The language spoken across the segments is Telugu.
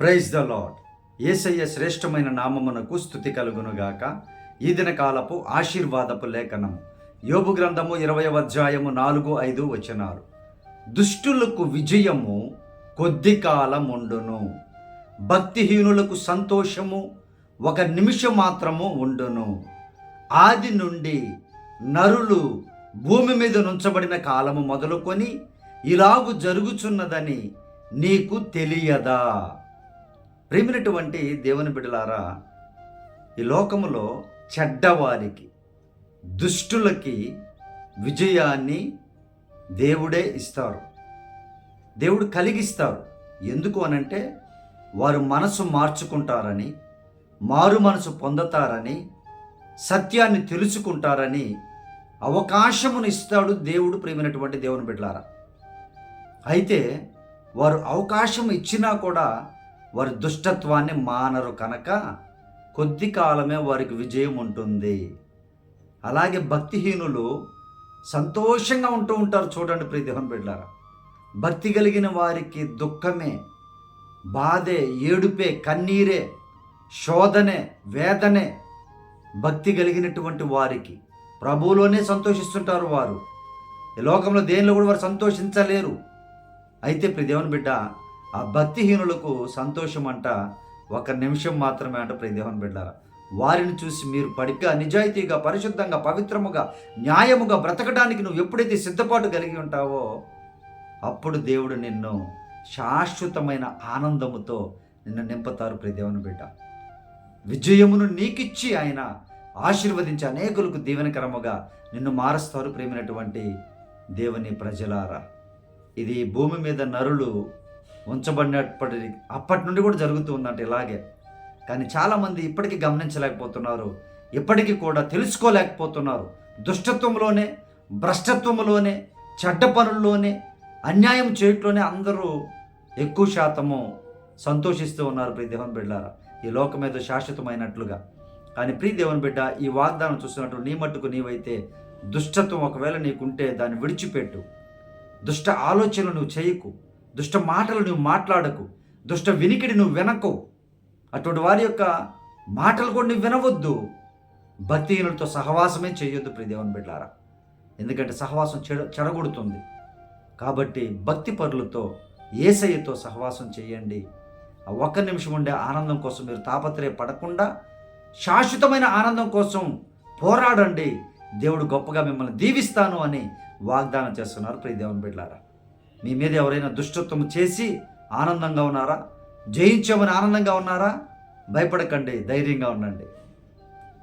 ప్రైజ్ ద లాడ్ ఏసయ్య శ్రేష్టమైన నామమునకు స్థుతి కలుగునుగాక. ఈ దిన కాలపు ఆశీర్వాదపు లేఖనం యోబు గ్రంథము ఇరవై అధ్యాయము నాలుగు ఐదు వచనాలు. దుష్టులకు విజయము కొద్ది కాలం ఉండును భక్తిహీనులకు సంతోషము ఒక నిమిషం మాత్రము ఉండును. ఆది నుండి నరులు భూమి మీద నుంచబడిన కాలము మొదలుకొని ఇలాగు జరుగుచున్నదని నీకు తెలియదా? ప్రేమినటువంటి దేవుని బిడ్డలారా ఈ లోకములో చెడ్డవారికి దుష్టులకి విజయాన్ని దేవుడే ఇస్తారు. దేవుడు కలిగిస్తారు. ఎందుకు అనంటే వారు మనసు మార్చుకుంటారని మారు మనసు పొందుతారని సత్యాన్ని తెలుసుకుంటారని అవకాశమును ఇస్తాడు దేవుడు ప్రేమైనటువంటి దేవుని బిడ్డలారా. అయితే వారు అవకాశం ఇచ్చినా కూడా వారి దుష్టత్వాన్ని మానరు కనుక కొద్ది కాలమే వారికి విజయం ఉంటుంది. అలాగే భక్తిహీనులు సంతోషంగా ఉంటూ ఉంటారు చూడండి ప్రీతిహం బిడ్డారా. భక్తి కలిగిన వారికి దుఃఖమే బాధే ఏడుపే కన్నీరే శోధనే వేదనే భక్తి కలిగినటువంటి వారికి. ప్రభువులోనే సంతోషిస్తుంటారు వారు. ఈ లోకంలో దేనిలో కూడా వారు సంతోషించలేరు. అయితే ప్రతి దేవుని బిడ్డ ఆ భక్తిహీనులకు సంతోషం అంట ఒక నిమిషం మాత్రమే అంట ప్రియ దేవుని బిడ్డారా. వారిని చూసి మీరు పడిక నిజాయితీగా పరిశుద్ధంగా పవిత్రముగా న్యాయముగా బ్రతకడానికి నువ్వు ఎప్పుడైతే సిద్ధపాటు కలిగి ఉంటావో అప్పుడు దేవుడు నిన్ను శాశ్వతమైన ఆనందముతో నిన్ను నింపుతారు ప్రియ దేవుని బిడ్డ. విజయమును నీకిచ్చి ఆయన ఆశీర్వదించి అనేకులకు దీవెనకరముగా నిన్ను మారుస్తారు ప్రేమినటువంటి దేవుని ప్రజలారా. ఇది భూమి మీద నరులు ఉంచబడినప్పటి అప్పటి నుండి కూడా జరుగుతూ ఉందంట ఇలాగే. కానీ చాలామంది ఇప్పటికీ గమనించలేకపోతున్నారు. ఇప్పటికీ కూడా తెలుసుకోలేకపోతున్నారు. దుష్టత్వంలోనే భ్రష్టత్వంలోనే చెడ్డ పనుల్లోనే అన్యాయం చేయట్లోనే అందరూ ఎక్కువ శాతము సంతోషిస్తూ ఉన్నారు ప్రియ దేవన్ బిడ్డారా. ఈ లోకం మీద శాశ్వతమైనట్లుగా. కానీ ప్రియ దేవన్ బిడ్డ ఈ వాగ్దానం చూస్తున్నట్టు నీ మట్టుకు నీవైతే దుష్టత్వం ఒకవేళ నీకుంటే దాన్ని విడిచిపెట్టు. దుష్ట ఆలోచనలు నువ్వు చేయకు. దుష్ట మాటలు నువ్వు మాట్లాడకు దుష్ట వినికిడి నువ్వు వినకు. అటువంటి వారి యొక్క మాటలు కూడా నువ్వు వినవద్దు. భక్తిహీనులతో సహవాసమే చేయొద్దు ప్రియ బిడ్డారా. ఎందుకంటే సహవాసం చెడ చెడగొడుతుంది. కాబట్టి భక్తి పరులతో ఏసయ్యతో సహవాసం చేయండి. ఆ ఒక్క నిమిషం ఉండే ఆనందం కోసం మీరు తాపత్రయ పడకుండా శాశ్వతమైన ఆనందం కోసం పోరాడండి. దేవుడు గొప్పగా మిమ్మల్ని దీవిస్తాను అని వాగ్దానం చేస్తున్నారు ప్రియదేవన్ బిడ్డారా. మీ మీద ఎవరైనా దుష్టత్వం చేసి ఆనందంగా ఉన్నారా? జయించామని ఆనందంగా ఉన్నారా? భయపడకండి ధైర్యంగా ఉండండి.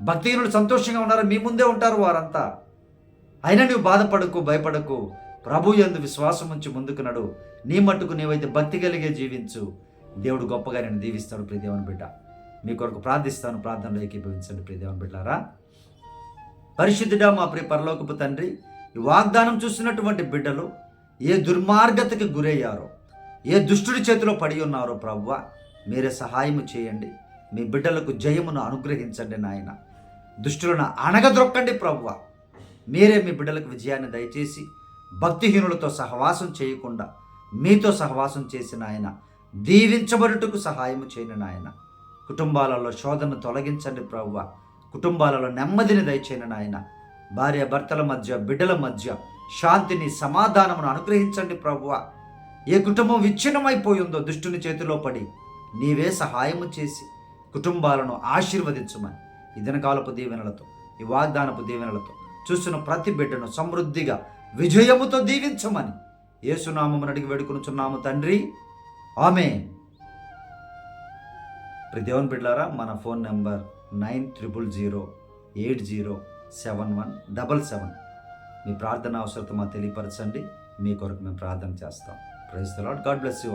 భక్తిహీనులు సంతోషంగా ఉన్నారా? మీ ముందే ఉంటారు వారంతా. అయినా నువ్వు బాధపడకు భయపడకు. ప్రభు ఎందు విశ్వాసం ఉంచి ముందుకు నడు. నీ మట్టుకు నీవైతే భక్తి కలిగే జీవించు. దేవుడు గొప్పగా నేను దీవిస్తాడు ప్రియదేవన్ బిడ్డ. మీ కొరకు ప్రార్థిస్తాను ప్రార్థనలో ఏకీభవించండి ప్రియదేవన్ బిడ్డారా పరిశుద్ధుడా మా ప్రియ పరలోకపు తండ్రి ఈ వాగ్దానం చూస్తున్నటువంటి బిడ్డలు ఏ దుర్మార్గతకి గురయ్యారో ఏ దుష్టుడి చేతిలో పడి ఉన్నారో ప్రవ్వ మీరే సహాయము చేయండి. మీ బిడ్డలకు జయమును అనుగ్రహించండి నాయన. దుష్టులను అణగద్రొక్కండి ప్రవ్వ మీరే మీ బిడ్డలకు విజయాన్ని దయచేసి భక్తిహీనులతో సహవాసం చేయకుండా మీతో సహవాసం చేసిన ఆయన దీవించబడుటకు సహాయము చేయని నాయన. కుటుంబాలలో శోధన తొలగించండి ప్రవ్వ కుటుంబాలలో నెమ్మదిని దయచేయని నాయన. భార్య భర్తల మధ్య బిడ్డల మధ్య శాంతిని సమాధానమును అనుగ్రహించండి ప్రభువ. ఏ కుటుంబం విచ్ఛిన్నమైపోయిందో దుష్టుని చేతిలో పడి నీవే సహాయము చేసి కుటుంబాలను ఆశీర్వదించమని. ఈ దినకాలపు దీవెనలతో ఈ వాగ్దానపు దీవెనలతో చూస్తున్న ప్రతి బిడ్డను సమృద్ధిగా విజయముతో దీవించమని ఏసునామమును అడిగి వేడుకొనుచున్నాము తండ్రి. ఆమె ప్రదేవన్ బిడ్లారా మన phone number nine triple zero eight zero seven one double seven మీ ప్రార్థన అవసరత మాకు తెలియపరచండి. మీ కొరకు మేము ప్రార్థన చేస్తాం. Praise the lord god bless you